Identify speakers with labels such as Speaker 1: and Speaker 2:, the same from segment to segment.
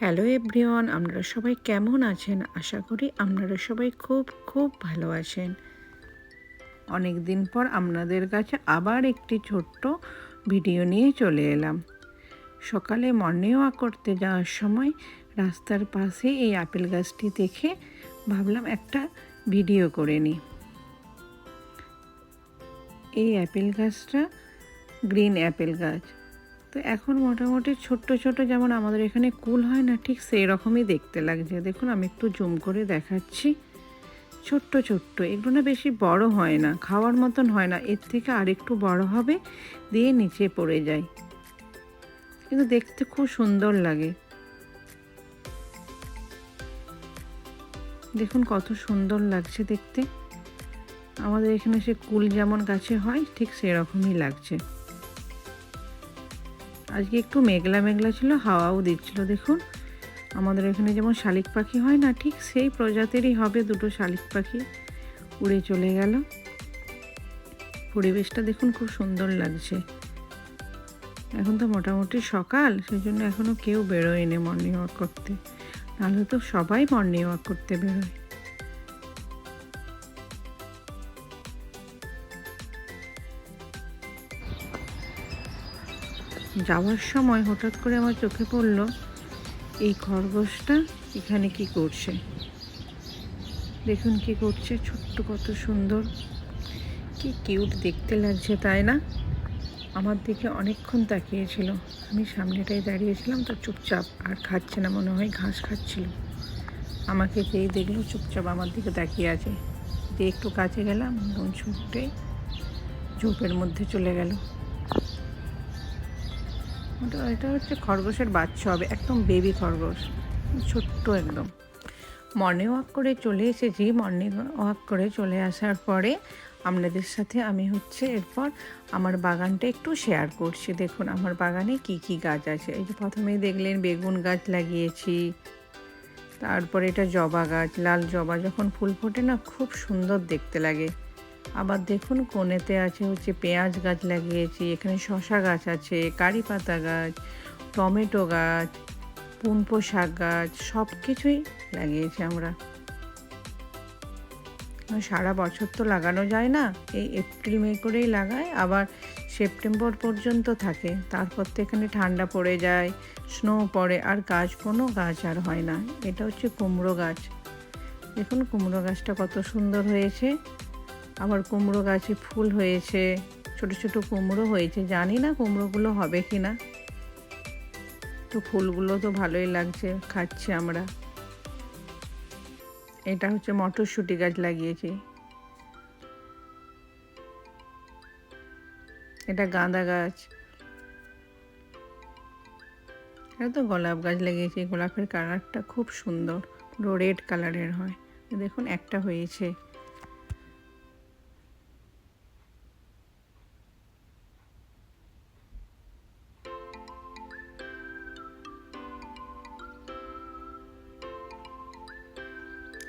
Speaker 1: Hello everyone, আপনারা সবাই কেমন আছেন? আশা করি আপনারা সবাই খুব খুব ভালো আছেন। অনেক দিন পর আপনাদের কাছে আবার একটি ছোট্ট ভিডিও নিয়ে চলে এলাম। সকালে মর্নিং ওয়াক করতে যাওয়ার সময় রাস্তার পাশে এই আপেল গাছটি দেখে ভাবলাম একটা ভিডিও করে নিই। এই অ্যাপেল গাছটা গ্রিন অ্যাপেল গাছ। তো এখন মোটামুটি ছোট্ট ছোট যেমন আমাদের এখানে কুল হয় না, ঠিক সেই রকমই দেখতে লাগছে। দেখুন, আমি একটু জুম করে দেখাচ্ছি। ছোট্ট ছোট্ট, এগুলো না বেশি বড় হয় না, খাওয়ার মতন হয় না, এর থেকে আরেকটু বড় হবে, দিয়ে নিচে পড়ে যায়। কিন্তু দেখতে খুব সুন্দর লাগে। দেখুন, কত সুন্দর লাগছে দেখতে। আমাদের এখানে সে কুল যেমন গাছে হয়, ঠিক সেরকমই লাগছে। আজকে একটু মেঘলা মেঘলা ছিল, হাওয়াও দিচ্ছিল, দেখুন। আমাদের এখানে যেমন শালিক পাখি হয় না, ঠিক সেই প্রজাতিরই হবে দুটো শালিক পাখি উড়ে চলে গেল। পরিবেশটা দেখুন খুব সুন্দর লাগছে। এখন তো মোটামুটি সকাল সেই জন্য এখনও কেউ বেরোয়নি মর্নিং ওয়াক করতে। নাহলে তো সবাই মর্নিং ওয়াক করতে বেরোয়। যাওয়ার সময় হঠাৎ করে আমার চোখে পড়ল, এই খরগোশটা এখানে কি করছে? দেখুন কি করছে, ছোট্ট কত সুন্দর। কি কিউট দেখতে লাগছে, তাই না? আমার দিকে অনেকক্ষণ তাকিয়েছিল। আমি সামনেটাই দাঁড়িয়েছিলাম, তো চুপচাপ আর খাচ্ছে না, মনে হয় ঘাস খাচ্ছিল। আমাকে যেই দেখল, চুপচাপ আমার দিকে তাকিয়ে আছে। দিয়ে একটু কাছে গেলাম ছুটে ঝোপের মধ্যে চলে গেল। ওটা এটা হচ্ছে খরগোশের বাচ্চা হবে, একদম বেবি খরগোশ, ছোট্ট একদম। মর্নিং ওয়াক করে চলে এসেছি। মর্নিং ওয়াক করে চলে আসার পরে আপনাদের সাথে আমি হচ্ছে এরপর আমার বাগানটা একটু শেয়ার করছি। দেখুন, আমার বাগানে কি কি গাছ আছে? এই যে প্রথমেই দেখলেন বেগুন গাছ লাগিয়েছি, তারপরে এটা জবা গাছ, লাল জবা, যখন ফুল ফোটে না, খুব সুন্দর দেখতে লাগে। আবার দেখুন কোণেতে আছে হচ্ছে পেঁয়াজ গাছ লাগিয়েছি, এখানে শশা গাছ আছে, কারি পাতা গাছ, টমেটো গাছ, পুনপো শাক গাছ সব কিছুই লাগিয়েছি আমরা। সারা বছর তো লাগানো যায় না, এই এপ্রিল, মে করেই লাগায়, আবার সেপ্টেম্বর পর্যন্ত থাকে। তারপর তো এখানে ঠান্ডা পড়ে যায়, স্নো পড়ে, আর গাছ, কোনো গাছ আর হয় না। এটা হচ্ছে কুমড়ো গাছ। দেখুন কুমড়ো গাছটা কত সুন্দর হয়েছে। আবার কুমড়ো গাছে ফুল হয়েছে, ছোট ছোট কুমড়ো হয়েছে, জানি না কুমড়োগুলো হবে কি না তো ফুলগুলো তো ভালোই লাগছে, খাচ্ছি আমরা। এটা হচ্ছে মটরশুঁটি গাছ লাগিয়েছি। এটা গাঁদা গাছ। এটা তো গোলাপ গাছ লাগিয়েছি, গোলাপের কালারটা খুব সুন্দর পুরো রেড কালারের হয়। দেখুন, একটা হয়েছে।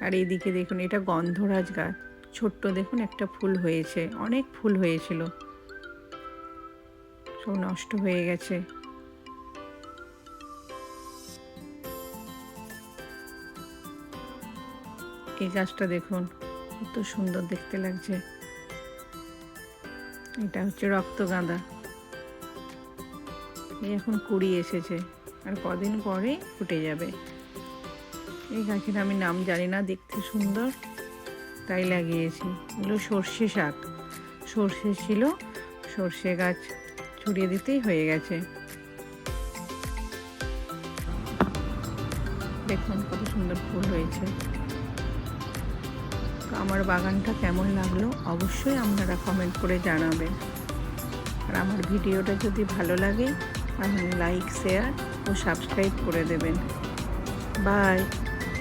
Speaker 1: আর এইদিকে দেখুন, এটা গন্ধরাজ গাছ। ছোট্ট দেখুন, একটা ফুল হয়েছে। অনেক ফুল হয়েছিল। সব নষ্ট হয়ে গেছে। এই গাছটা দেখুন, কত সুন্দর দেখতে লাগছে। এটা হচ্ছে রক্ত গাঁদা। এখন কুড়ি এসেছে। আর কদিন পরে ফুটে যাবে। এই গাছের আমি নাম জানি না, দেখতে সুন্দর, তাই লাগিয়েছি। এগুলো সর্ষে শাক। সর্ষে ছিল, সর্ষে গাছ ছড়িয়ে দিতেই হয়ে গেছে। দেখুন কত সুন্দর ফুল হয়েছে। তো আমার বাগানটা কেমন লাগল অবশ্যই আপনারা কমেন্ট করে জানাবেন। আর আমার ভিডিওটা যদি ভালো লাগে, তাহলে লাইক শেয়ার ও সাবস্ক্রাইব করে দেবেন। বাই